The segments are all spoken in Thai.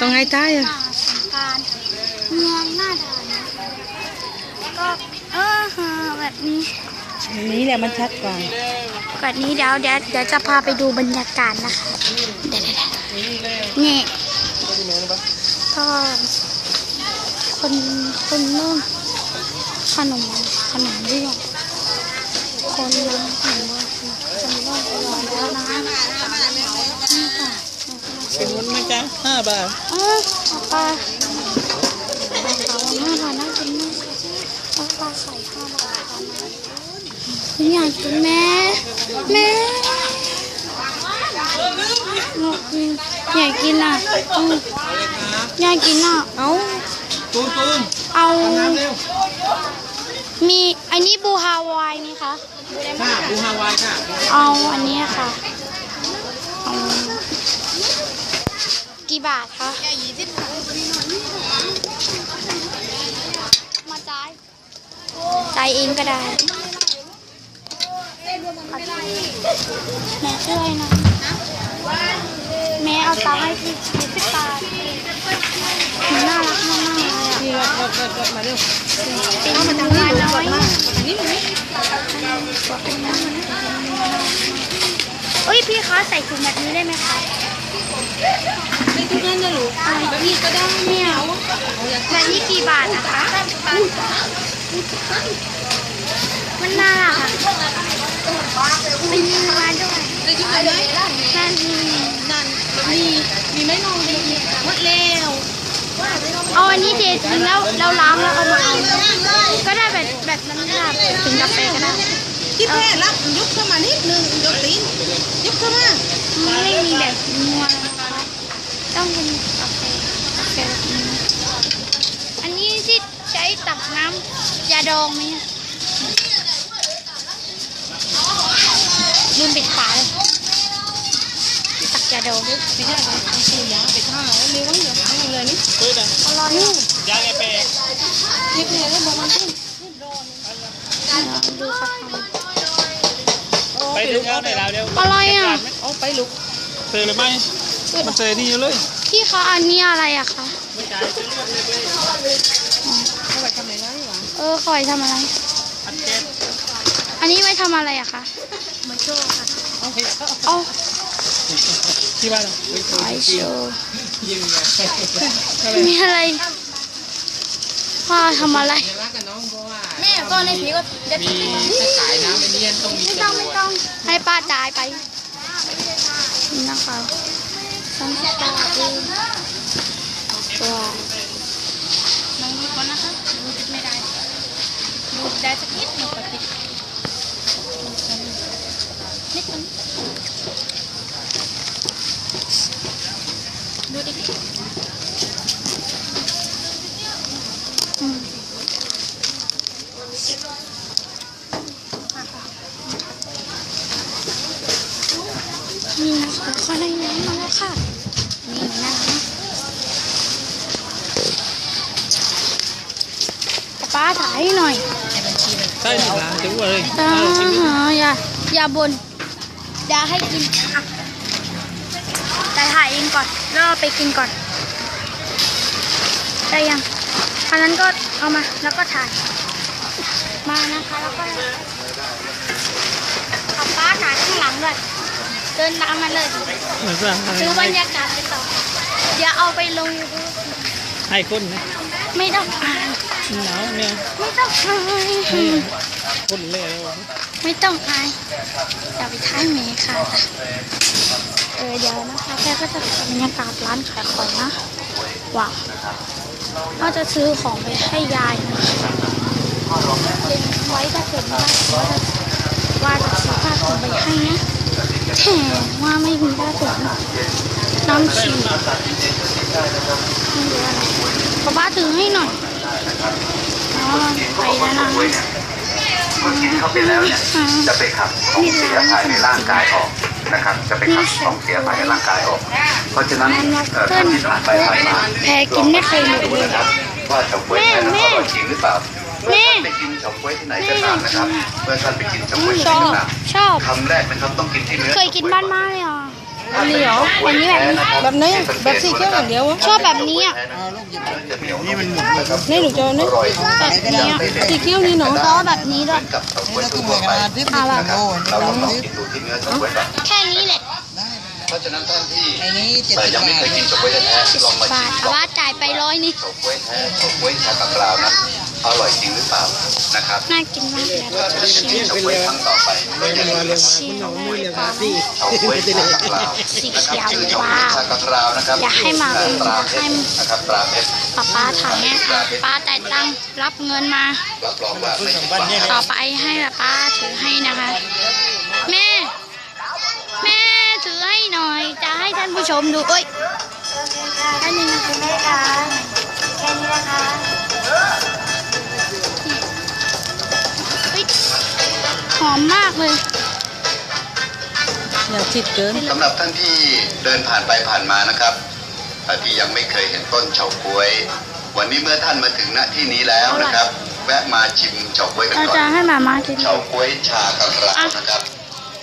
ต้องให้ท้ายอะหน้าสงกรารเมืองหน้าด่านก็เออฮะแบบนี้อันนี้แหละมันชัดกว่าแบบนี้เดี๋ยวเดี๋ยวเดี๋ยวจะพาไปดูบรรยากาศนะคะเดี๋ยวเดี๋ยวเดี๋ยวนี่ก็คนคนเริ่มขนมขนมเรื่องคนเริ่มขนมคนเริ่มรอแล้วนะนี่ค่ะ เป็นวุ้นไหมจ๊ะห้าบาทเออเอาปลาปลาขาห้าบาทน่ากินมากเอาปลาไข่ห้าบาทค่ะนะอยากกินแม่แม่อยากกินอะอยากกินอะเอาตูนตูนเอามีอันนี้บูฮาวายนี่คะ ค่ะบูฮาวายค่ะ เอาอันนี้ค่ะเอา กี่บาทคะมาจ่ายจ่ายเองก็ได้แม่ช่วยหนะแม่เอาตังค์ให้พี่ยี่สิบบาทน่ารักมากๆเลยอะนี่รถรถรถรถมาเร็วเป็นมันน้อยน้อยอันนี้ไหมเอ้ยพี่คะใส่ถุงแบบนี้ได้ไหมคะ ไม่ทุกนั่นนะลูกแบบนี้ก็ได้ไม่เอาแบบนี้กี่บาทนะคะมันน่ารักอะเป็นยังไงด้วยได้ยุ่งอะไรไหมนั่นนั่นแบบนี้มีไหมน้องมีหมดแล้วเอาอันนี้เททิ้งแล้วแล้วล้างแล้วเอามาเอาก็ได้แบบแบบนั้นค่ะถึงกาแฟก็ได้ที่แพ้รับยกเข้ามานิดนึงยกตีนยกเข้ามา ไม่มีแบบนัวนะคะต้องเป็นกาแฟกาแฟแบบนี้อันนี้ที่ใช้ตัก น้ำยาดองไหมอะลืมปิดฝาเลยตักยาดองไม่ใช่เลยคือยาไปท่าเร็วเดี๋ยวนี่เลยนี่เฮ้ยอร่อยยาแกเปย์ยิบเนี่ยแล้วบอกมันขึ้นดูสักคไปถึงแล้วไหนแล้วเดี๋ยวำอะไรอะเอาไปลูกเจอหรือไม่มันเจอนี่อยู่เลยพี่คะอันนี้อะไรอะคะไม่จ่า เออคอยทำอะไร อัดแก๊สอันนี้ไว้ทำอะไรอะคะมาโชว์ค่ะเอาเห็ดก็เอาที่บ้านเราไว้โชว์ยิงไงมีอะไรพ่อทำอะไรรักกับน้องเพราะว่าแม่ก็ในผีก็จะมีถ้าขายน้ำเป็นเนียนต้องมีไม่ต้องไม่ต้องให้ป้าจ่ายไปนี่นะคะฉันจะจ่ายเองตัวน้องดูก่อนนะคะดูติดไม่ได้ดู ได้สักนิดหนึ่งก็ติดนิดนึงดูดิมนี่นะคะขาได้น้ำมาแล้วค่ะ นี่นะคะป้าถ่ายให้หน่อย ใช่ถึงร้านจะอ้วนเลยอ่าอย่าอย่าบนอย่าให้กินอะแต่ถ่ายเองก่อนแล้วเราไปกินก่อน ได้ยังอันนั้นก็เอามาแล้วก็ถ่าย มานะคะแล้วก็เอาป้าถ่ายข้างหลังด้วยเดินตามมาเลยเหมือนสั่งซื้อบรรยากาศไปต่ออย่าเอาไปลงยูทูบให้คนนะไม่ต้องอายหนาวเนี่ยไม่ต้องอาย คนเลยไม่ต้องอายอย่าไปท้ายเมย์ค่ะเออเดี๋ยวนะคะแกก็จะทำบรรยากาศร้านขายของนะว้าวก็จะซื้อของไปให้ยายนะเล็งไว้ถ้าเกิดว่าว่าจะว่าจะซื้อผ้าถุงไปให้นะแต่ว่าไม่มีผ้าถุงน้ำฉี่ไม่รู้อะไรป้าป้าถือให้หน่อยอ๋อไปแล้วนะ กินเข้าไปแล้วเนี่ยจะไปขับของเสียภายในร่างกายออกนะครับ จะไปขับของเสียภายในร่างกายออก เพราะฉะนั้นเอ่อท่านที่ผ่านไปผ่านมาแพ้กินไม่เคยหมดเลยนะครับว่าเฉาก๊วยนั้นอร่อยจริงหรือเปล่าเมื่อแม่ท่านไปกินเฉาก๊วยที่ไหนก็ตามนะครับเมื่อท่านไปกินเฉาก๊วยชที่อบไหนก็ตามชอบคำแรกนะครับต้องกินที่เนื้อเคยกินบ้านมาเลยอะคอั นนี้เหรออันนี้แบบนี้แบบไหนอะแบบสีเขียวอย่างเดียวอะชอบแบบนี้อะนี่มันหมุนเลยครับนี่หนูจะเอานี่แบบนี้อะสีเขียวนี่เนาะแล้วก็แบบนี้ด้วยกับเฉาก๊วยทั่วๆไปอะไรนะครับเราลองลองกินดูที่เนื้อเฉาก๊วยก่อนแค่นี้แหละเพราะฉะนั้นท่านที่ไอ้นี้เจ็ดแต่สิบยังไม่บาเคทยกินเฉาก๊วยแท้ๆลองมาบาชิทมแต่ว่าจ่ายไปร้อยนี่เฉาก๊วยแท้เฉาก๊วยชากำกราวนั้น อร่อยจริงหรือเปล่านะครับน่ากินมากเลยเพื่อชิมเฉวยครั้งต่อไปไม่ได้เลยชิมไม่เลยครับพี่เฉวยสีเขียวว้าวอยากให้มาเป็นอย่าให้ป้าป้าถ่ายแม่ค่ะป้าแต่ตั้งรับเงินมาต่อไปให้ป้าถือให้นะคะ แม่ แม่ถือให้หน่อย จะให้ท่านผู้ชมดูเอ้ยแค่านหนึ่คุณแม่คะแค่นี้นะคะ หอมมากเลยอย่าติดเกินสำหรับท่านที่เดินผ่านไปผ่านมานะครับแต่ที่ยังไม่เคยเห็นต้นเฉาก๊วย วันนี้เมื่อท่านมาถึงณที่นี้แล้วนะครับ แวะมาชิมเฉาก๊วยกันเราก่อจะนให้หมามากินเฉาก๊วยชากำราวนะครับ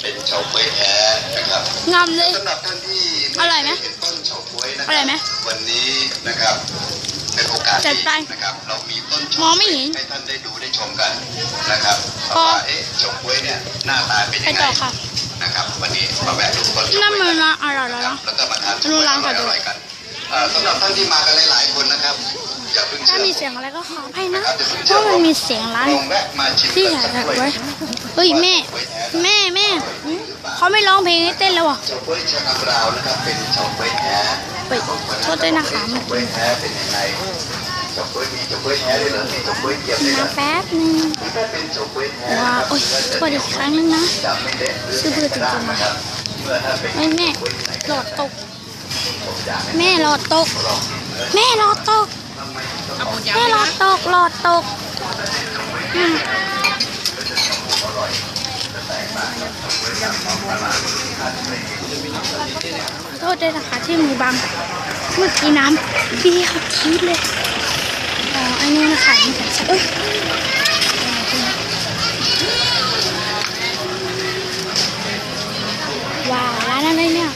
เป็นเฉาก๊วยแท้นะครับงำเลยสำหรับท่านที่อร่อยไหมเห็นต้นเฉาก๊วยนะคอร่รัอยไหมวันนี้นะครับเป็นโอกาสจัดดีไปนะครับ เรามีต้นเฉามองไม่เห็นให้ท่านได้ดูได้ชมกันนะครับพอว่าเอ๊ะเฉาก๊วย เนี่ยหน้าตาเป็นไปยังไงต่อค่ะนะครับ วันนี้มาแวะดูต้นเฉาก๊วยน้ำมันกันละอร่อยแล้วครับนะแล้วก็มาทานรู้ร้านค่ะอร่อยๆกันเอ่อสำหรับท่านที่มากันหลายๆคนนะครับอย่าเพิ่งถ้าเชื่อมีเสียงอะไรก็ขออภัยนะนะครับอย่าเพิ่งเพเชื่อราะมันมีเสียงร้านลองแวะมาชิมที่กันถ่ายสักถ่ายถ้วยไว้เฮ้ยแม่ แม่แม่เขาไม่ร้องเพลงให้เต้นแล้วอะเฉาก๊วยชากำราวนะครับเป็นเฉาก๊วยแท้เฮ้ยโทษด้วยนะคะ จบไปดีจบมาแป๊บนึงว้าโอ้ยกดอีกครั้งนึงนะซื้อเบื่อจริงๆนะไอ้แม่หลอดตก แม่หลอดตก แม่หลอดตกแม่หลอดตกหลอดตกโทษด้วยนะคะที่มือบังเมื่อกี้น้ำเบี้ยวชีดเลย อันนี้นะคะนี่ค่ะเอ้ยว้าวร้านอะไรเนี่ย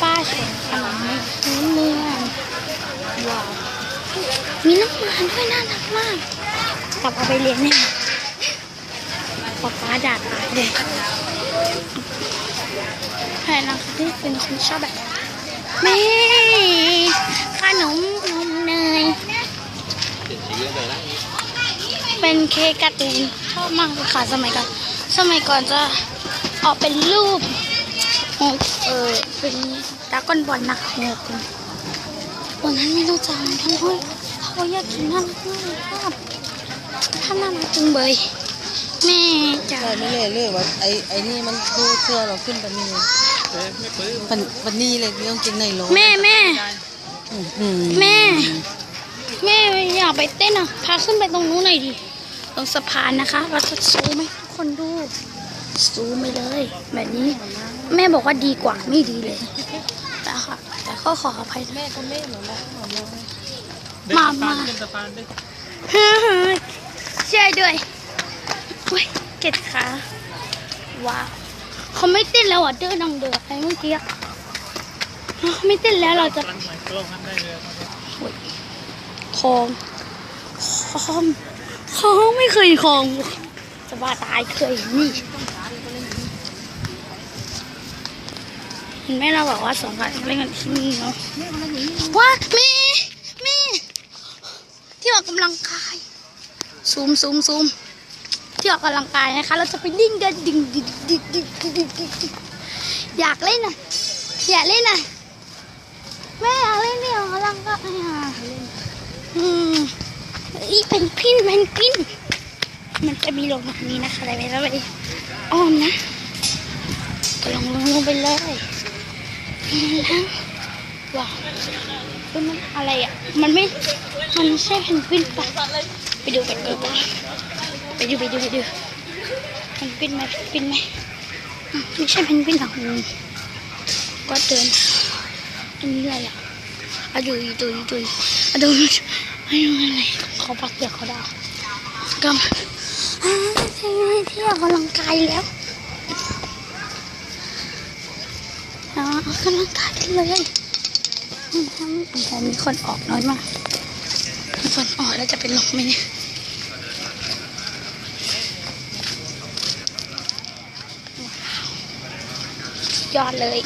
ป้าชนขนมพื้นเมืองว้าวมีน้ำมันด้วยน่ารักมากกลับเอาไปเลี้ยงแน่ป๊าป๊าด่าตายเลยแค่นะคะที่เป็นคนชอบแบบแม่ขนมนมเนย เป็นเค้กการ์ตูนชอบมากเลยค่ะสมัยก่อน สมัยก่อนจะออกเป็นรูปเออเป็นดาก้อนบอลนะคะคุณวันนั้นไม่ต้องจ่ายทั้งห้องเขาอยากกินน่ารักมากเลยครับท่านน่ารักจังเบยแม่จ๋าไม่เลยเลยว่าไอ้ไอ้นี่มันดูเสื้อเราขึ้นปันนี้ปันปันนี้เลยไม่ต้องกินในโลแม่แม่แม่ แม่อยากไปเต้นอะพาขึ้นไปตรงนู้นหน่อยดิ ตรงสะพานนะคะ เราจะซูมให้ทุกคนดู ซูมไปเลย แบบนี้ แม่บอกว่าดีกว่าไม่ดีเลยแต่ค่ะแต่ก็ขออภัยนะแม่ก็แม่เหมือนแบบมามาขึ้นสะพานด้วยช่วยด้วยเฮ้ยเจ็ดขาว้าวเขาไม่เต้นแล้วอะเดินดังเดือดไปเมื่อกี้อะเขาไม่เต้นแล้วเราจะกำลังหม เขาไม่เคยคองจะบ้าตายเคยนี่แม่เราบอกว่าสองพันเล่นกันที่นี่เนาะว่ามีมีที่ออกกำลังกายซูมซูมซูมที่ออกกำลังกายนะคะ เราจะไปดิ้งเดินดิ้งดิ้งดิ้งดิ้งดิ้งดิ้งอยากเล่นอะอยากเล่นอะแม่อยากเล่นนี่เอ เป็นพินเป็นพิน มันจะมีลงแบบนี้นะคะอะไรไปแล้วไปอ้อมนะก็ลงลงลงไปเลยแล้วว้าวมันอะไรอะ มันไม่ มันไม่ใช่เพนกวินปะไปดูไปดูไปไปดูไปดูไปดูเพนกวินไหมเพนกวินไหมไม่ใช่เพนกวินหรอกก็เดินอันนี้อะไรอะอะดูอีดูอีดูอีอะดูไม่รู้อะไร เขาปักเดียวเขาดาวกำอ่าที่ที่ออกำลังกายแล้วอ่าดี๋อกำลังกายกันเลยแต่มีคนออกน้อยมากมีคนออกแล้วจะเป็นลมไหมเนี่ยว้าวยอดเลย